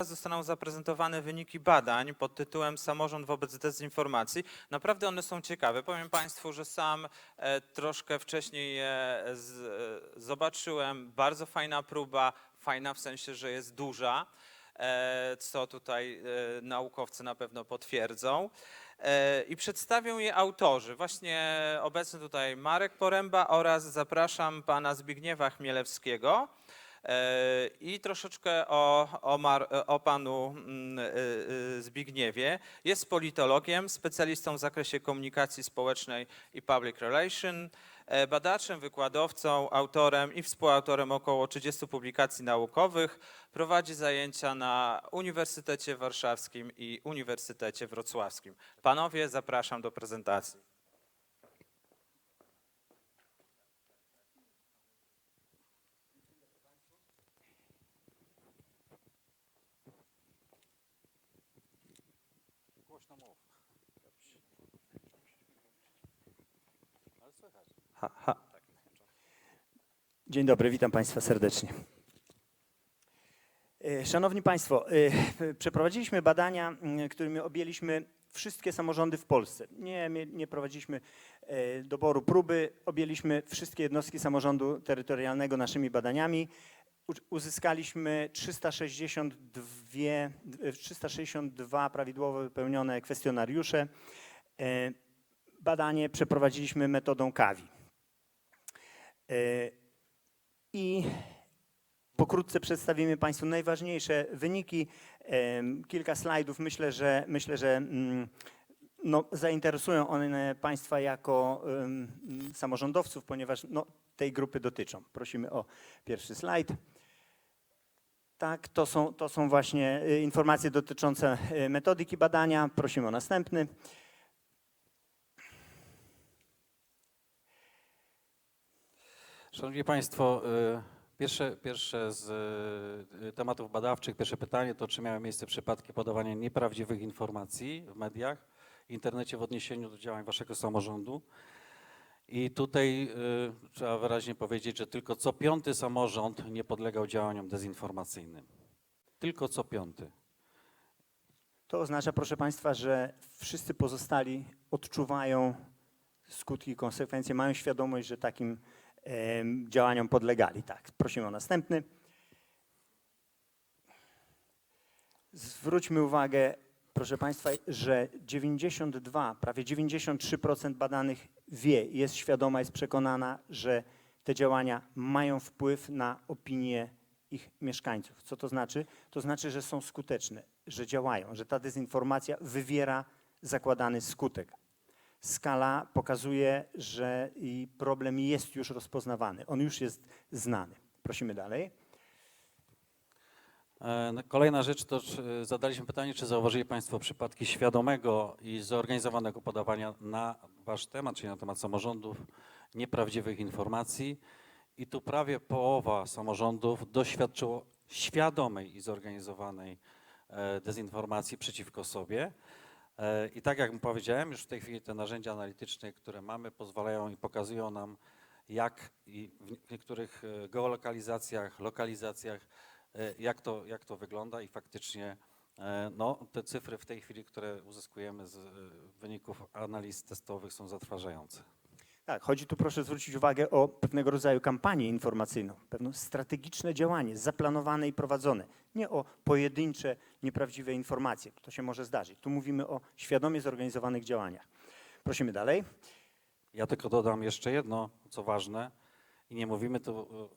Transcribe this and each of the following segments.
Zostaną zaprezentowane wyniki badań pod tytułem Samorząd wobec dezinformacji. Naprawdę one są ciekawe. Powiem Państwu, że sam e, troszkę wcześniej je z, e, zobaczyłem. Bardzo fajna próba, fajna w sensie, że jest duża, e, co tutaj e, naukowcy na pewno potwierdzą. E, I przedstawią je autorzy. Właśnie obecny tutaj Marek Poręba oraz zapraszam pana Zbigniewa Chmielewskiego. E, I troszeczkę o, o, Mar, o panu mm, y, y, Zbigniewie. Jest politologiem, specjalistą w zakresie komunikacji społecznej i public relation, e, badaczem, wykładowcą, autorem i współautorem około 30 publikacji naukowych. Prowadzi zajęcia na Uniwersytecie Warszawskim i Uniwersytecie Wrocławskim. Panowie, zapraszam do prezentacji. Ha, ha. Dzień dobry, witam Państwa serdecznie. E, Szanowni Państwo, e, przeprowadziliśmy badania, którymi objęliśmy wszystkie samorządy w Polsce. Nie, nie- prowadziliśmy e, doboru próby, objęliśmy wszystkie jednostki samorządu terytorialnego naszymi badaniami. Uzyskaliśmy 362, e, 362 prawidłowo wypełnione kwestionariusze. Badanie przeprowadziliśmy metodą KAWI. E, I pokrótce przedstawimy Państwu najważniejsze wyniki. Kilka slajdów. Myślę, że, myślę, że mm, no, zainteresują one Państwa jako samorządowców, ponieważ no, tej grupy dotyczą. Prosimy o pierwszy slajd. Tak, to są, to są właśnie y, informacje dotyczące y, metodyki badania. Prosimy o następny. Szanowni Państwo, y, pierwsze, pierwsze z y, tematów badawczych, pierwsze pytanie to, czy miały miejsce przypadki podawania nieprawdziwych informacji w mediach, internecie w odniesieniu do działań Waszego samorządu. I tutaj y, trzeba wyraźnie powiedzieć, że tylko co piąty samorząd nie podlegał działaniom dezinformacyjnym. Tylko co piąty. To oznacza, proszę Państwa, że wszyscy pozostali odczuwają skutki, konsekwencje, mają świadomość, że takim działaniom podlegali. Tak, prosimy o następny. Zwróćmy uwagę, proszę Państwa, że 92, prawie 93% badanych wie, jest świadoma, jest przekonana, że te działania mają wpływ na opinię ich mieszkańców. Co to znaczy? To znaczy, że są skuteczne, że działają, że ta dezinformacja wywiera zakładany skutek. Skala pokazuje, że problem jest już rozpoznawany, on już jest znany. Prosimy dalej. E, no, Kolejna rzecz to zadaliśmy pytanie, czy zauważyli Państwo przypadki świadomego i zorganizowanego podawania na Wasz temat, czyli na temat samorządów, nieprawdziwych informacji. I tu prawie połowa samorządów doświadczyło świadomej i zorganizowanej e, dezinformacji przeciwko sobie. E, I tak jak powiedziałem, już w tej chwili te narzędzia analityczne, które mamy, pozwalają i pokazują nam, jak i w niektórych e, geolokalizacjach, lokalizacjach e, jak to, jak to wygląda i faktycznie no, te cyfry w tej chwili, które uzyskujemy z wyników analiz testowych są zatrważające. Tak, chodzi tu, proszę zwrócić uwagę, o pewnego rodzaju kampanię informacyjną, pewne strategiczne działanie, zaplanowane i prowadzone. Nie o pojedyncze, nieprawdziwe informacje. To się może zdarzyć. Tu mówimy o świadomie zorganizowanych działaniach. Prosimy dalej. Ja tylko dodam jeszcze jedno, co ważne, i nie mówimy tu,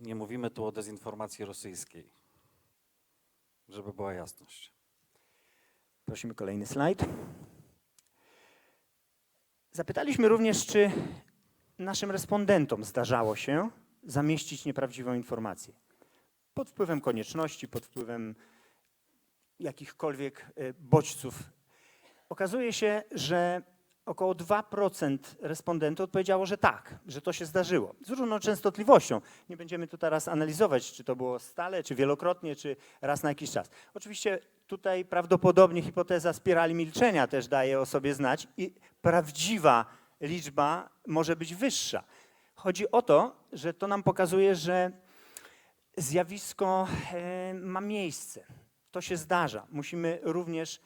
nie mówimy tu o dezinformacji rosyjskiej, żeby była jasność. Prosimy kolejny slajd. Zapytaliśmy również, czy naszym respondentom zdarzało się zamieścić nieprawdziwą informację. Pod wpływem konieczności, pod wpływem jakichkolwiek e, bodźców. Okazuje się, że około 2% respondentów odpowiedziało, że tak, że to się zdarzyło. Z różną częstotliwością. Nie będziemy tu teraz analizować, czy to było stale, czy wielokrotnie, czy raz na jakiś czas. Oczywiście tutaj prawdopodobnie hipoteza spirali milczenia też daje o sobie znać i prawdziwa liczba może być wyższa. Chodzi o to, że to nam pokazuje, że Zjawisko e, ma miejsce. To się zdarza. Musimy również,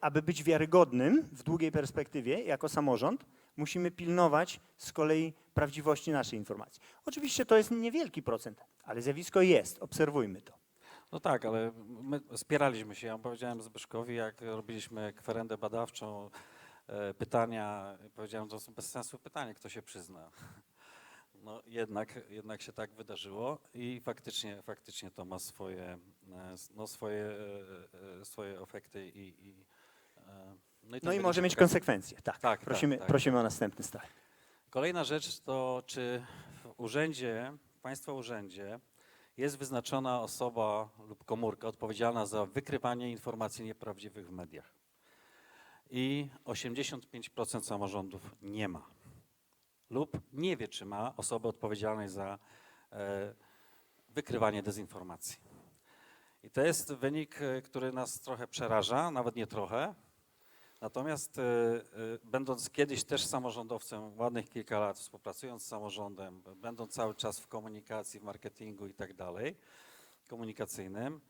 aby być wiarygodnym w długiej perspektywie jako samorząd, musimy pilnować z kolei prawdziwości naszej informacji. Oczywiście to jest niewielki procent, ale zjawisko jest. Obserwujmy to. No tak, ale my spieraliśmy się. Ja powiedziałem Zbyszkowi, jak robiliśmy kwerendę badawczą, e, pytania, powiedziałem, to są bez sensu pytania, kto się przyzna. No jednak, jednak się tak wydarzyło i faktycznie, faktycznie to ma swoje, e, no swoje, e, e, swoje efekty i, i no i, No i może mieć konsekwencje. Tak, Tak, prosimy, tak, tak. prosimy o następny slajd. Kolejna rzecz to, czy w urzędzie, w państwa urzędzie jest wyznaczona osoba lub komórka odpowiedzialna za wykrywanie informacji nieprawdziwych w mediach. I 85% samorządów nie ma. Lub nie wie, czy ma osoby odpowiedzialnej za e, wykrywanie dezinformacji. I to jest wynik, e, który nas trochę przeraża, nawet nie trochę, Natomiast e, będąc kiedyś też samorządowcem, ładnych kilka lat współpracując z samorządem, będąc cały czas w komunikacji, w marketingu i tak dalej, komunikacyjnym,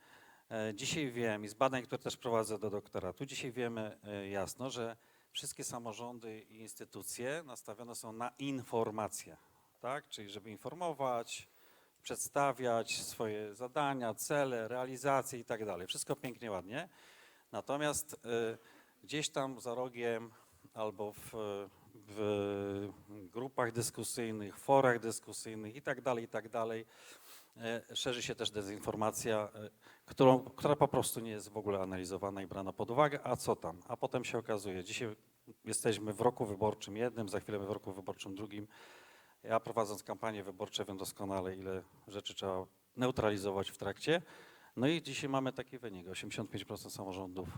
dzisiaj wiem i z badań, które też prowadzę do doktoratu, dzisiaj wiemy jasno, że wszystkie samorządy i instytucje nastawione są na informacje, tak? Czyli żeby informować, przedstawiać swoje zadania, cele, realizacje i tak dalej. Wszystko pięknie, ładnie. Natomiast e, gdzieś tam za rogiem albo w, w grupach dyskusyjnych, forach dyskusyjnych i tak dalej, i tak e, szerzy się też dezinformacja, e, którą, która po prostu nie jest w ogóle analizowana i brana pod uwagę, a co tam? A potem się okazuje, dzisiaj jesteśmy w roku wyborczym jednym, za chwilę w roku wyborczym drugim. Ja prowadząc kampanię wyborcze wiem doskonale, ile rzeczy trzeba neutralizować w trakcie. No i dzisiaj mamy taki wynik, 85% samorządów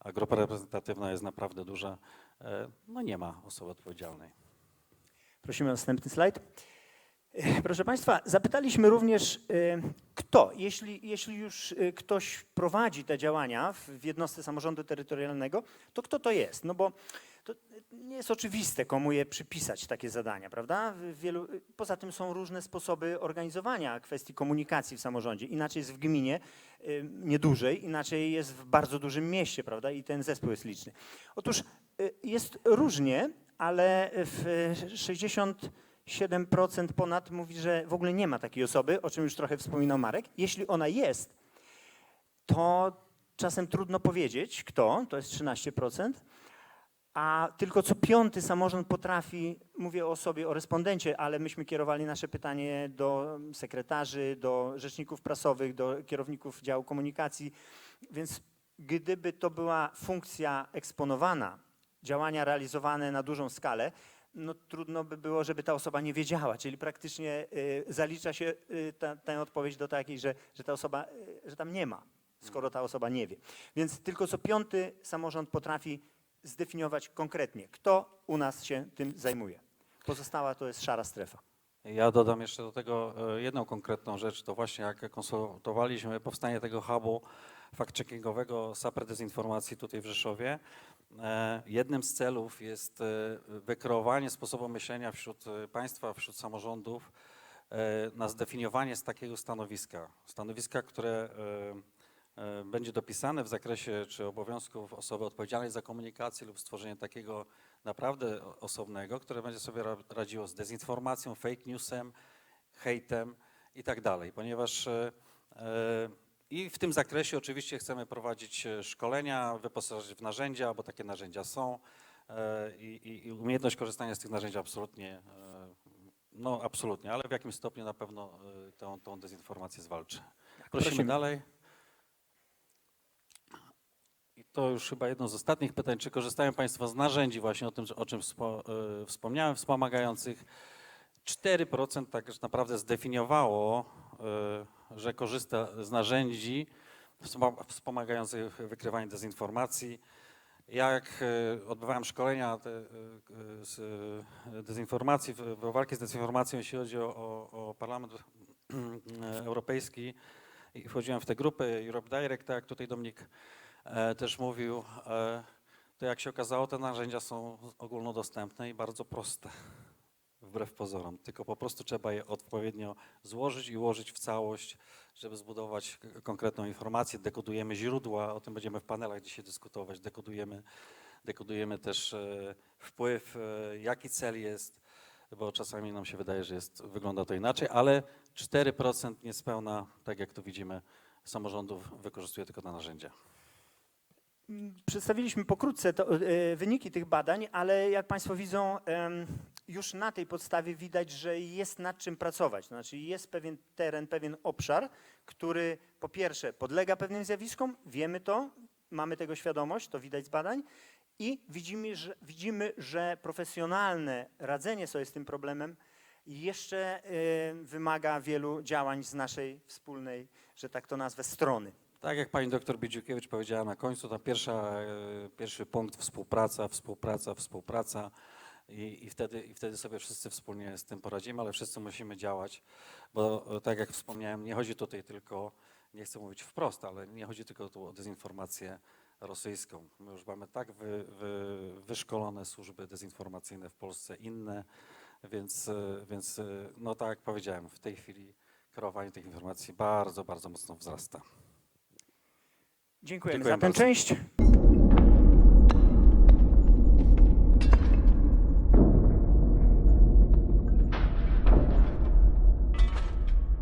a grupa reprezentatywna jest naprawdę duża, e, no nie ma osoby odpowiedzialnej. Prosimy o następny slajd. E, Proszę Państwa, zapytaliśmy również, e, kto, jeśli, jeśli już ktoś prowadzi te działania w jednostce samorządu terytorialnego, to kto to jest? No bo to nie jest oczywiste, komu je przypisać takie zadania, prawda? Wielu, poza tym są różne sposoby organizowania kwestii komunikacji w samorządzie. Inaczej jest w gminie niedużej, inaczej jest w bardzo dużym mieście, prawda? I ten zespół jest liczny. Otóż y, jest różnie, ale w y, 67% ponad mówi, że w ogóle nie ma takiej osoby, o czym już trochę wspominał Marek. Jeśli ona jest, to czasem trudno powiedzieć, kto, to jest 13%, a tylko co piąty samorząd potrafi, mówię o sobie, o respondencie, ale myśmy kierowali nasze pytanie do sekretarzy, do rzeczników prasowych, do kierowników działu komunikacji, więc gdyby to była funkcja eksponowana, działania realizowane na dużą skalę, no trudno by było, żeby ta osoba nie wiedziała, czyli praktycznie y, zalicza się y, ta, odpowiedź do takiej, że, że ta osoba, y, że tam nie ma, skoro ta osoba nie wie. Więc tylko co piąty samorząd potrafi zdefiniować konkretnie, kto u nas się tym zajmuje. Pozostała to jest szara strefa. Ja dodam jeszcze do tego e, jedną konkretną rzecz, to właśnie jak konsultowaliśmy powstanie tego hubu fact-checkingowego SAPR Dezinformacji tutaj w Rzeszowie, e, jednym z celów jest e, wykreowanie sposobu myślenia wśród państwa, wśród samorządów na zdefiniowanie z takiego stanowiska. Stanowiska, które będzie dopisane w zakresie czy obowiązków osoby odpowiedzialnej za komunikację lub stworzenie takiego naprawdę osobnego, które będzie sobie ra- radziło z dezinformacją, fake newsem, hejtem i tak dalej, ponieważ e, e, i w tym zakresie oczywiście chcemy prowadzić e, szkolenia, wyposażyć w narzędzia, bo takie narzędzia są e, i, i, umiejętność korzystania z tych narzędzi absolutnie, e, no absolutnie, ale w jakim stopniu na pewno e, tą, tą dezinformację zwalczy. Prosimy, prosimy. dalej. To już chyba jedno z ostatnich pytań. Czy korzystają Państwo z narzędzi właśnie o tym, o czym e, wspomniałem, wspomagających? 4% tak naprawdę zdefiniowało, e, że korzysta z narzędzi wspoma- wspomagających wykrywanie dezinformacji. Ja jak e, odbywałem szkolenia z dezinformacji, w- walki z dezinformacją, jeśli chodzi o, o, Parlament Europejski i wchodziłem w te grupy Europe Direct, tak tutaj Dominik też mówił, e, to jak się okazało, te narzędzia są ogólnodostępne i bardzo proste wbrew pozorom, tylko po prostu trzeba je odpowiednio złożyć i ułożyć w całość, żeby zbudować konkretną informację. Dekodujemy źródła, o tym będziemy w panelach dzisiaj dyskutować. Dekodujemy, dekodujemy też e, wpływ, e, jaki cel jest, bo czasami nam się wydaje, że jest, wygląda to inaczej, ale 4% niespełna, tak jak tu widzimy, samorządów wykorzystuje tylko te narzędzia. Przedstawiliśmy pokrótce to, e, wyniki tych badań, ale jak Państwo widzą, już na tej podstawie widać, że jest nad czym pracować. Znaczy jest pewien teren, pewien obszar, który po pierwsze podlega pewnym zjawiskom, wiemy to, mamy tego świadomość, to widać z badań i widzimy, że, widzimy, że profesjonalne radzenie sobie z tym problemem jeszcze e, wymaga wielu działań z naszej wspólnej, że tak to nazwę, strony. Tak jak pani doktor Biedziukiewicz powiedziała na końcu, to pierwsza, e, pierwszy punkt współpraca, współpraca, współpraca i, i, wtedy, i wtedy sobie wszyscy wspólnie z tym poradzimy, ale wszyscy musimy działać, bo e, tak jak wspomniałem, nie chodzi tutaj tylko, nie chcę mówić wprost, ale nie chodzi tylko tu o dezinformację rosyjską. My już mamy tak wy, wy, wyszkolone służby dezinformacyjne w Polsce, inne, więc, e, więc no tak jak powiedziałem, w tej chwili kreowanie tych informacji bardzo, bardzo mocno wzrasta. Dziękujemy Dziękuję za tę bardzo. część.